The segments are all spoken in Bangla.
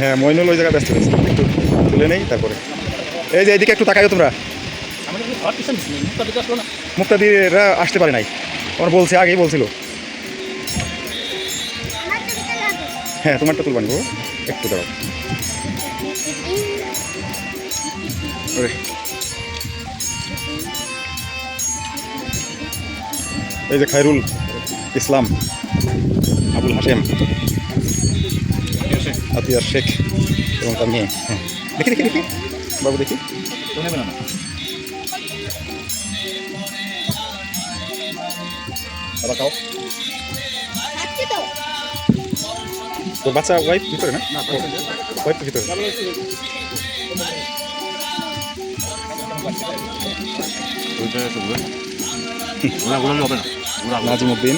হ্যাঁ মইনুল ওই জায়গায় ব্যস্ত রয়েছে। একটু তুলে নেই তারপরে। এই যে এদিকে একটু তাকাইও তোমরা। মুক্তাদিরা আসতে পারে নাই। ওরা বলছে আগেই বলছিল। হ্যাঁ তোমারটা তুলবানি বাবু। একটু দাঁড়াও। ওরে। এই যে খায়রুল ইসলাম আবুল হাসেম আতিয়ার শেখ এবং তার মেয়ে। হ্যাঁ। দেখি দেখি দেখি। বাবু দেখি। খাও তো বাচ্চা ওয়াইফ ভিতরে না? ওয়াইফ তো ভিতরে। নাজিমুদ্দিন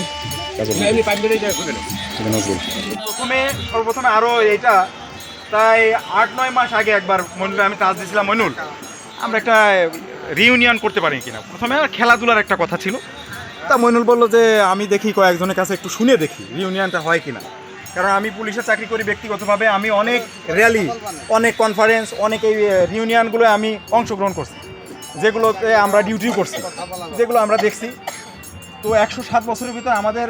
প্রথমে সর্বপ্রথমে আরও এইটা তাই আট নয় মাস আগে একবার মইনুল আমি তাজ দিয়েছিলাম মইনুল আমরা একটা রিউনিয়ন করতে পারি কিনা। প্রথমে খেলাধুলার একটা কথা ছিল। তা মইনুল বলল যে, আমি দেখি কয়েকজনের কাছে একটু শুনে দেখি রিউনিয়নটা হয় কিনা? কারণ আমি পুলিশে চাকরি করি ব্যক্তিগতভাবে, আমি অনেক র্যালি অনেক কনফারেন্স অনেক এই রিউনিয়নগুলো আমি অংশগ্রহণ করছি। যেগুলোতে আমরা ডিউটিও করছি, যেগুলো আমরা দেখছি। তো একশো সাত বছরের ভিতরে আমাদের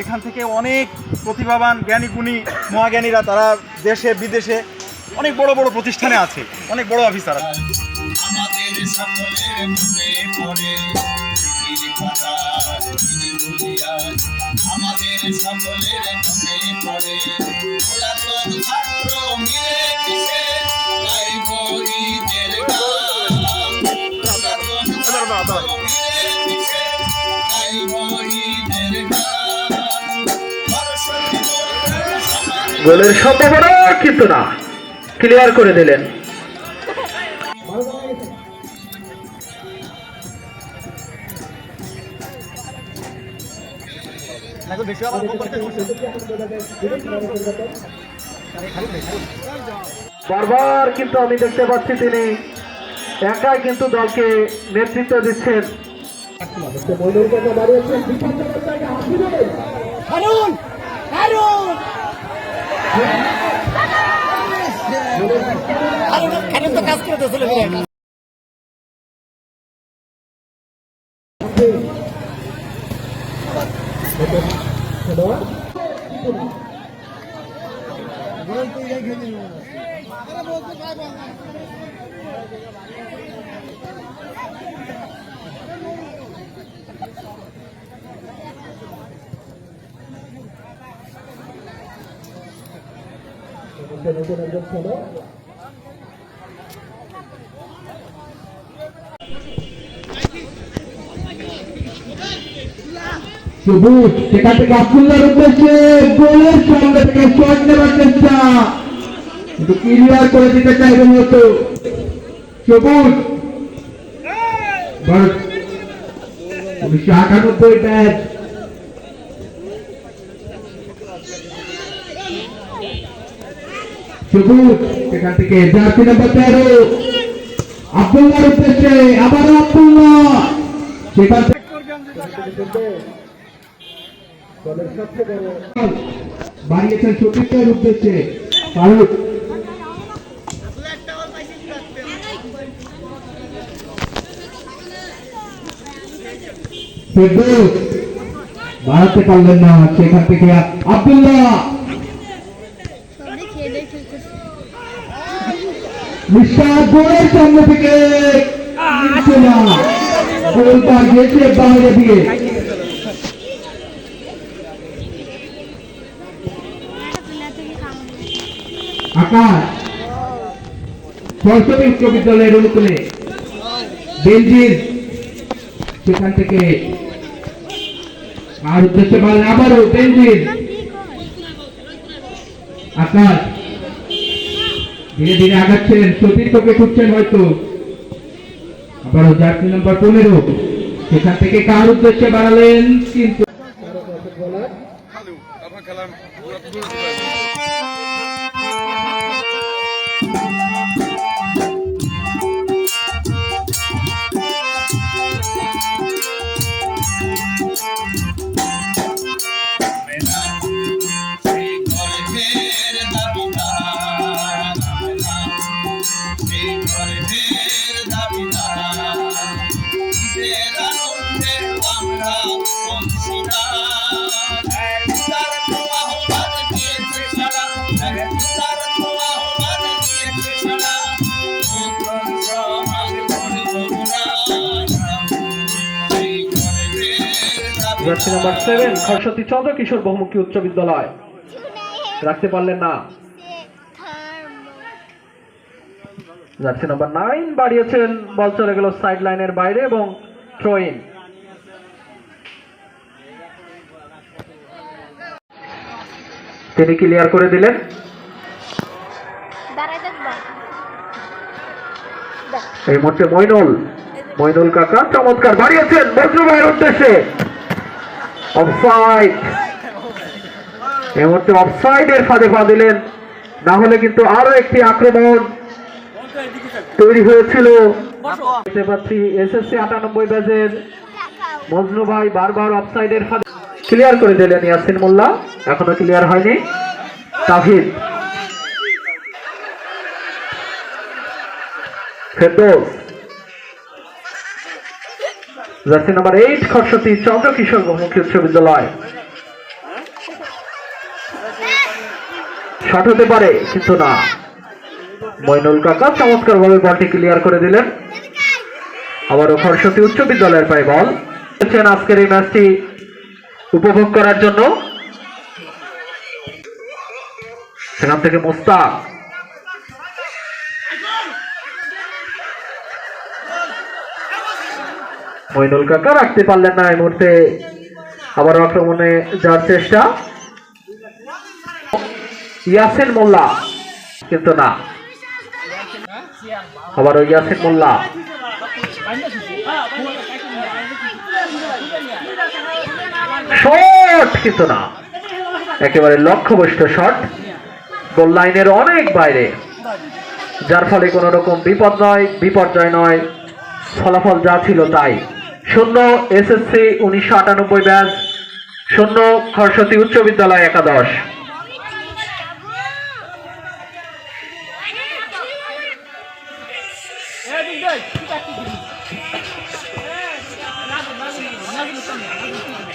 এখান থেকে অনেক প্রতিভাবান, জ্ঞানী, গুণী, মহাজ্ঞানীরা তারা দেশে, বিদেশে অনেক বড় বড় প্রতিষ্ঠানে আছে, অনেক বড় অফিসার আছে। আমাদের সকলের মনে পড়ে ছাত্র মিলে গোলের কিন্তু না ক্লিয়ার করে দিলেন। বারবার কিন্তু আমি দেখতে পাচ্ছি তিনি একাই কিন্তু দলকে নেতৃত্ব দিচ্ছেন। নতুন একজন খেলোয়াড় সবুজ সেখান থেকে উদ্দেশ্যে গোলের থেকে শট চেষ্টা। কিন্তু ক্লিয়ার করে দিতে চাইবেন সবুজ। উনিশশো আটানব্বই ব্যাচ সবুজ, সেখান থেকে জার্সি নাম্বার তেরো। উদ্দেশ্যে আবারও আব্দুল্লাহ। সেখান থেকে বাড়িয়েছেন সতীর্থের উদ্দেশ্যে বাড়াতে পারলেন না সেখান থেকে আব্দুল্লাহ। সামনে থেকে। বাইরে দিয়ে। আকাশ। সরস্বতী উচ্চ বিদ্যালয়ের অনুকূলে বেলজির। সেখান থেকে আর উদ্দেশ্যে বলেন, আবারও বেলজির। ধীরে ধীরে আগাচ্ছেন সতীর্থকে খুঁজছেন হয়তো। আবারও জার্সি নাম্বার পনেরো। সেখান থেকে কার উদ্দেশ্যে বাড়ালেন, কিন্তু jersey number seven Kharswati Chandra Kishore বহুমুখী উচ্চ বিদ্যালয় রাখতে পারলেন না জার্সি নাম্বার নাইন বাড়িয়েছেন, বল চলে গেল সাইড লাইনের বাইরে এবং থ্রোইন তিনি ক্লিয়ার করে দিলেন। এই মুহূর্তে মইনুল মইনুল কাকা চমৎকার বাড়িয়েছেন বজ্র ভাইয়ের উদ্দেশ্যে। অফসাইড এই মুহূর্তে অফসাইডের ফাঁদে পা দিলেন। না হলে কিন্তু আরও একটি আক্রমণ তৈরি হয়েছিল। দেখতে পাচ্ছি এসএসসি আটানব্বই ব্যাচের মজনু ভাই বারবার অফসাইডের ক্লিয়ার করে দিলেন ইয়াসিন মোল্লা। এখনও ক্লিয়ার হয়নি। Tahid. Ferdous. Jersey number eight Kharswati Chandra Kishore বহুমুখী উচ্চ বিদ্যালয়। শট হতে পারে, কিন্তু না। মইনুল কাকা চমৎকার ভাবে বলটি ক্লিয়ার করে দিলেন। আবারও খরস্বতী উচ্চ বিদ্যালয়ের পায়ে বল। এসেছেন আজকের এই ম্যাচটি উপভোগ করার জন্য। সেখান থেকে মোস্তাক। মইনুল কাকা রাখতে পারলেন না এই মুহূর্তে। আবার আক্রমণে যাওয়ার চেষ্টা। ইয়াসিন মোল্লা। কিন্তু না। আবার ইয়াসিন মোল্লা। শট! কিন্তু না। একেবারে লক্ষ্যবষ্ট শট। গোল লাইনের অনেক বাইরে। যার ফলে কোনো রকম বিপদ নয়, বিপর্যয় নয়। ফলাফল যা ছিল তাই। শূন্য এসএসসি উনিশশো আটানব্বই ব্যাচ শূন্য খরস্বতী উচ্চ বিদ্যালয় একাদশ। Hey,